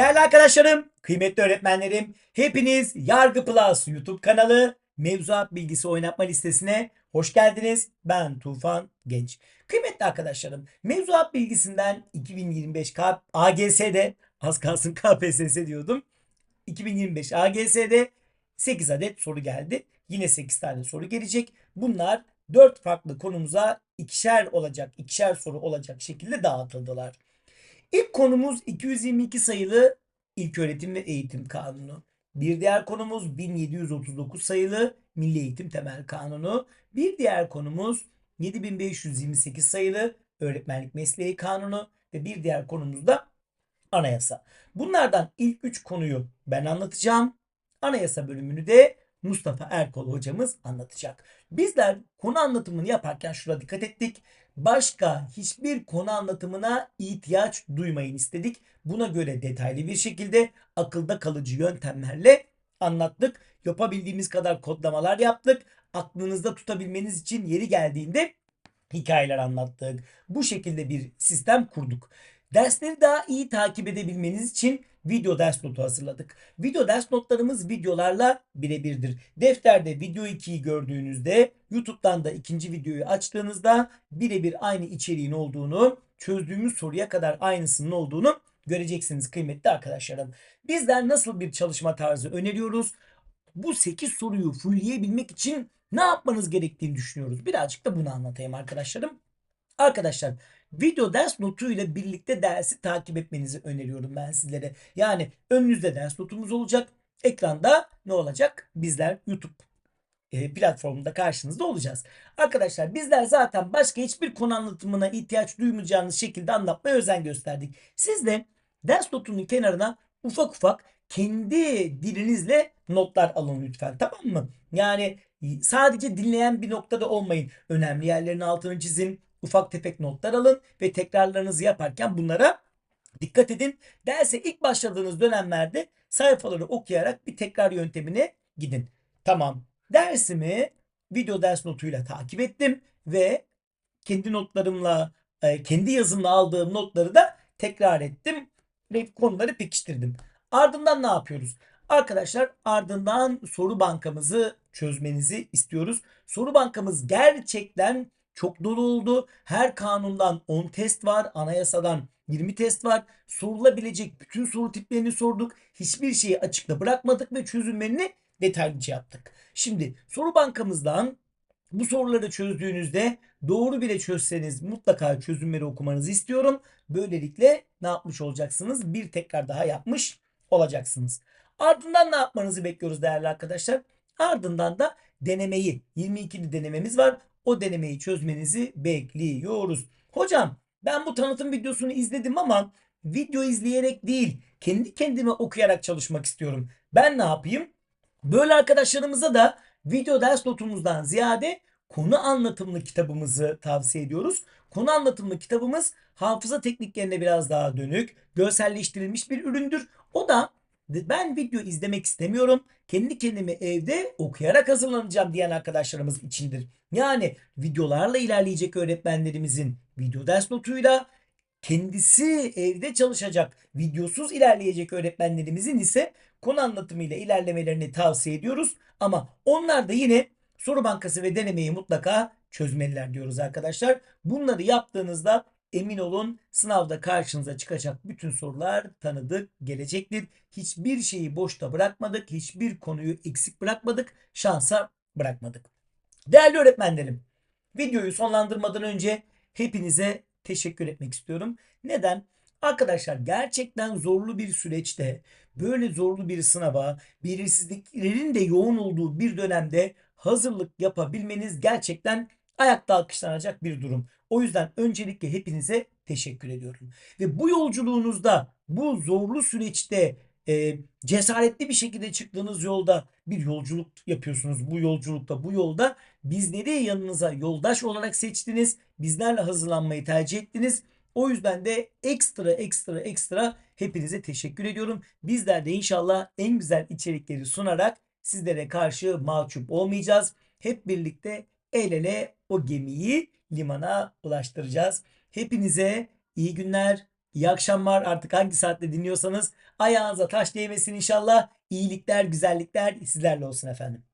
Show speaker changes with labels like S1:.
S1: Değerli arkadaşlarım, kıymetli öğretmenlerim, hepiniz Yargı Plus YouTube kanalı mevzuat bilgisi oynatma listesine hoş geldiniz. Ben Tufan Genç. Kıymetli arkadaşlarım, mevzuat bilgisinden 2025 K AGS'de az kalsın KPSS diyordum. 2025 AGS'de 8 adet soru geldi. Yine 8 tane soru gelecek. Bunlar 4 farklı konumuza ikişer olacak, ikişer soru olacak şekilde dağıtıldılar. İlk konumuz 222 sayılı İlköğretim ve Eğitim Kanunu. Bir diğer konumuz 1739 sayılı Milli Eğitim Temel Kanunu. Bir diğer konumuz 7528 sayılı Öğretmenlik Mesleği Kanunu ve bir diğer konumuz da anayasa. Bunlardan ilk üç konuyu ben anlatacağım. Anayasa bölümünü de Mustafa Erkol hocamız anlatacak. Bizler konu anlatımını yaparken şuna dikkat ettik. Başka hiçbir konu anlatımına ihtiyaç duymayın istedik. Buna göre detaylı bir şekilde akılda kalıcı yöntemlerle anlattık. Yapabildiğimiz kadar kodlamalar yaptık. Aklınızda tutabilmeniz için yeri geldiğinde hikayeler anlattık. Bu şekilde bir sistem kurduk. Dersleri daha iyi takip edebilmeniz için video ders notu hazırladık. Video ders notlarımız videolarla birebirdir. Defterde video 2'yi gördüğünüzde YouTube'dan da ikinci videoyu açtığınızda birebir aynı içeriğin olduğunu, çözdüğümüz soruya kadar aynısının olduğunu göreceksiniz kıymetli arkadaşlarım. Bizler nasıl bir çalışma tarzı öneriyoruz? Bu 8 soruyu fullleyebilmek için ne yapmanız gerektiğini düşünüyoruz. Birazcık da bunu anlatayım arkadaşlarım. Arkadaşlar video ders notu ile birlikte dersi takip etmenizi öneriyorum ben sizlere. Yani önünüzde ders notumuz olacak. Ekranda ne olacak? Bizler YouTube e, platformunda karşınızda olacağız. Arkadaşlar bizler zaten başka hiçbir konu anlatımına ihtiyaç duymayacağınız şekilde anlatmaya özen gösterdik. Siz de ders notunun kenarına ufak ufak kendi dilinizle notlar alın lütfen tamam mı? Yani sadece dinleyen bir noktada olmayın. Önemli yerlerin altını çizin. Ufak tefek notlar alın ve tekrarlarınızı yaparken bunlara dikkat edin. Derse ilk başladığınız dönemlerde sayfaları okuyarak bir tekrar yöntemine gidin. Tamam. Dersimi video ders notuyla takip ettim ve kendi notlarımla, e, kendi yazımla aldığım notları da tekrar ettim ve konuları pekiştirdim. Ardından ne yapıyoruz? Arkadaşlar ardından soru bankamızı çözmenizi istiyoruz. Soru bankamız gerçekten çok dolu oldu. Her kanundan 10 test var. Anayasadan 20 test var. Sorulabilecek bütün soru tiplerini sorduk. Hiçbir şeyi açıkta bırakmadık ve çözümlerini detaylıca yaptık. Şimdi soru bankamızdan bu soruları çözdüğünüzde doğru bile çözseniz mutlaka çözümleri okumanızı istiyorum. Böylelikle ne yapmış olacaksınız? Bir tekrar daha yapmış olacaksınız. Ardından ne yapmanızı bekliyoruz değerli arkadaşlar? Ardından da denemeyi 22'li denememiz var. O denemeyi çözmenizi bekliyoruz. Hocam ben bu tanıtım videosunu izledim ama video izleyerek değil kendi kendime okuyarak çalışmak istiyorum. Ben ne yapayım? Böyle arkadaşlarımıza da video ders notumuzdan ziyade konu anlatımlı kitabımızı tavsiye ediyoruz. Konu anlatımlı kitabımız hafıza tekniklerine biraz daha dönük, görselleştirilmiş bir üründür. O da ben video izlemek istemiyorum. Kendi kendime evde okuyarak hazırlanacağım diyen arkadaşlarımız içindir. Yani videolarla ilerleyecek öğretmenlerimizin video ders notuyla kendisi evde çalışacak, videosuz ilerleyecek öğretmenlerimizin ise konu anlatımıyla ilerlemelerini tavsiye ediyoruz. Ama onlar da yine soru bankası ve denemeyi mutlaka çözmeliler diyoruz arkadaşlar. Bunları yaptığınızda emin olun sınavda karşınıza çıkacak bütün sorular tanıdık gelecektir. Hiçbir şeyi boşta bırakmadık. Hiçbir konuyu eksik bırakmadık. Şansa bırakmadık. Değerli öğretmenlerim, videoyu sonlandırmadan önce hepinize teşekkür etmek istiyorum. Neden? Arkadaşlar gerçekten zorlu bir süreçte, böyle zorlu bir sınava, belirsizliklerin de yoğun olduğu bir dönemde hazırlık yapabilmeniz gerçekten ayakta alkışlanacak bir durum. O yüzden öncelikle hepinize teşekkür ediyorum. Ve bu yolculuğunuzda, bu zorlu süreçte e, cesaretli bir şekilde çıktığınız yolda bir yolculuk yapıyorsunuz. Bu yolculukta, bu yolda bizleri yanınıza yoldaş olarak seçtiniz. Bizlerle hazırlanmayı tercih ettiniz. O yüzden de ekstra ekstra ekstra hepinize teşekkür ediyorum. Bizler de inşallah en güzel içerikleri sunarak sizlere karşı mahcup olmayacağız. Hep birlikte el ele o gemiyi limana ulaştıracağız. Hepinize iyi günler, İyi akşamlar. Artık hangi saatte dinliyorsanız ayağınıza taş değmesin inşallah. İyilikler, güzellikler sizlerle olsun efendim.